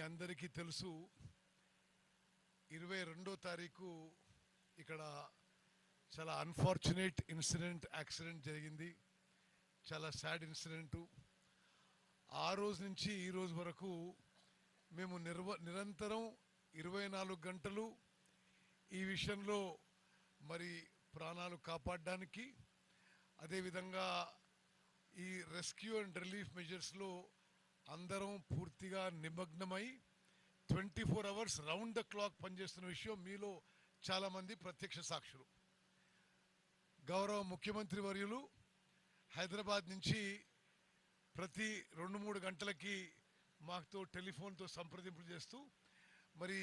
అందరికీ తెలుసు ఇరవై రెండో తారీఖు ఇక్కడ చాలా అన్ఫార్చునేట్ ఇన్సిడెంట్ యాక్సిడెంట్ జరిగింది. చాలా సాడ్ ఇన్సిడెంటు ఆ రోజు నుంచి ఈ రోజు వరకు మేము నిర్వ నిరంతరం ఇరవై నాలుగు గంటలు ఈ విషయంలో మరి ప్రాణాలు కాపాడడానికి అదేవిధంగా ఈ రెస్క్యూ అండ్ రిలీఫ్ మెజర్స్లో అందరం పూర్తిగా నిమగ్నమై twenty four hours round the clock పనిచేస్తున్న విషయం మీలో చాలామంది ప్రత్యక్ష సాక్షులు. గౌరవ ముఖ్యమంత్రి వర్యులు హైదరాబాద్ నుంచి ప్రతి రెండు మూడు గంటలకి మాతో టెలిఫోన్తో సంప్రదింపులు చేస్తూ మరి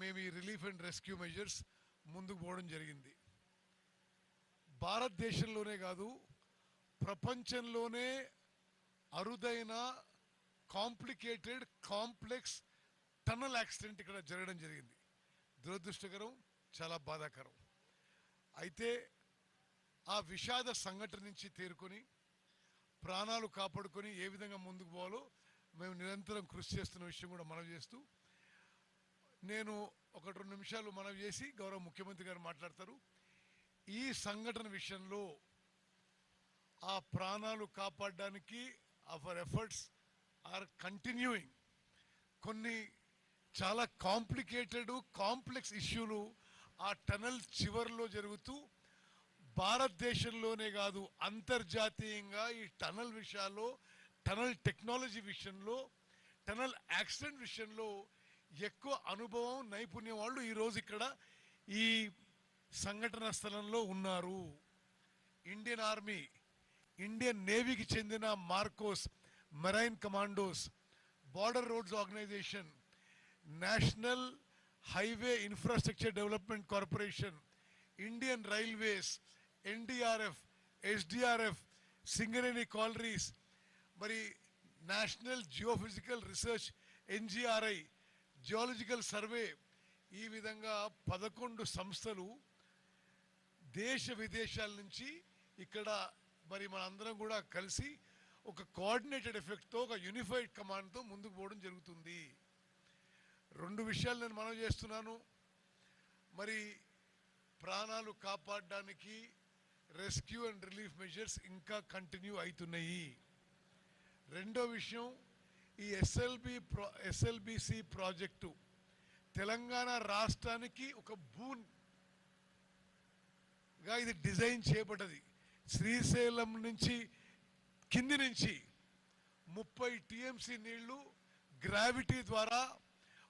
మేము ఈ రిలీఫ్ అండ్ రెస్క్యూ మెజర్స్ ముందుకు పోవడం జరిగింది. భారతదేశంలోనే కాదు ప్రపంచంలోనే అరుదైన కాంప్లికేటెడ్ కాంప్లెక్స్ టన్నల్ యాక్సిడెంట్ ఇక్కడ జరగడం జరిగింది. దురదృష్టకరం చాలా బాధాకరం. అయితే ఆ విషాద సంఘటన నుంచి తేరుకొని ప్రాణాలు కాపాడుకొని ఏ విధంగా ముందుకు పోవాలో మేము నిరంతరం కృషి చేస్తున్న విషయం కూడా మనం చేస్తూ నేను ఒక రెండు నిమిషాలు మనం చేసి గౌరవ ముఖ్యమంత్రి గారు మాట్లాడతారు. ఈ సంఘటన విషయంలో ఆ ప్రాణాలు కాపాడడానికి అవర్ ఎఫర్ట్స్ ఆర్ కంటిన్యూయింగ్. కొన్ని చాలా కాంప్లికేటెడ్ కాంప్లెక్స్ ఇష్యూలు ఆ టనల్ చివరిలో జరుగుతూ భారతదేశంలోనే కాదు అంతర్జాతీయంగా ఈ టనల్ విషయాల్లో టనల్ టెక్నాలజీ విషయంలో టనల్ యాక్సిడెంట్ విషయంలో ఎక్కువ అనుభవం నైపుణ్యం వాళ్ళు ఈరోజు ఇక్కడ ఈ సంఘటన స్థలంలో ఉన్నారు. ఇండియన్ ఆర్మీ ఇండియన్ నేవీకి చెందిన MARCOS marine commandos border roads organisation national highway infrastructure development corporation Indian railways NDRF SDRF Singareni collieries మరి national geophysical research NGRI geological survey ఈ విధంగా పదకొండు సంస్థలు దేశ విదేశాల నుంచి ఇక్కడ మరి మనందరం కూడా కలిసి ఒక కోఆర్డినేటెడ్ ఎఫెక్ట్తో ఒక యూనిఫైడ్ కమాండ్తో ముందుకు పోవడం జరుగుతుంది. రెండు విషయాలు నేను మనం చేస్తున్నాను. మరి ప్రాణాలు కాపాడడానికి రెస్క్యూ అండ్ రిలీఫ్ మెజర్స్ ఇంకా కంటిన్యూ అవుతున్నాయి. రెండో విషయం ఈ SLB pro SLBC project Telangana రాష్ట్రానికి ఒక బూన్గా ఇది డిజైన్ చేయబడ్డది. శ్రీశైలం నుంచి కింది నుంచి ముప్పై టీఎంసీ నీళ్ళు గ్రావిటీ ద్వారా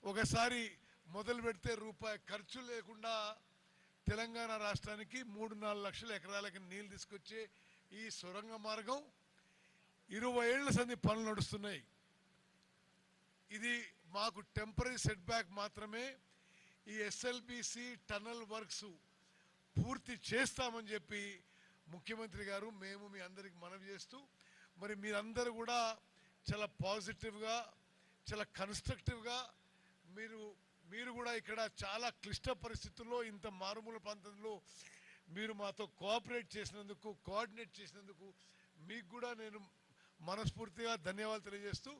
ఒకసారి మొదలు పెడితే రూపాయి ఖర్చు లేకుండా తెలంగాణ రాష్ట్రానికి మూడు నాలుగు లక్షల ఎకరాలకి నీళ్ళు తీసుకొచ్చే ఈ సొరంగ మార్గం ఇరవై ఏళ్ళ సంది పనులు నడుస్తున్నాయి. ఇది మాకు టెంపరీ సెట్ బ్యాక్ మాత్రమే. ఈ ఎస్ఎల్బిసి టనల్ వర్క్స్ పూర్తి చేస్తామని చెప్పి ముఖ్యమంత్రి గారు మేము మీ అందరికి మనవి చేస్తూ మరి మీరందరూ కూడా చాలా పాజిటివ్గా చాలా కన్స్ట్రక్టివ్గా మీరు మీరు కూడా ఇక్కడ చాలా క్లిష్ట పరిస్థితుల్లో ఇంత మారుమూల ప్రాంతంలో మీరు మాతో కోఆపరేట్ చేసినందుకు కోఆర్డినేట్ చేసినందుకు మీకు కూడా నేను మనస్ఫూర్తిగా ధన్యవాదాలు తెలియజేస్తూ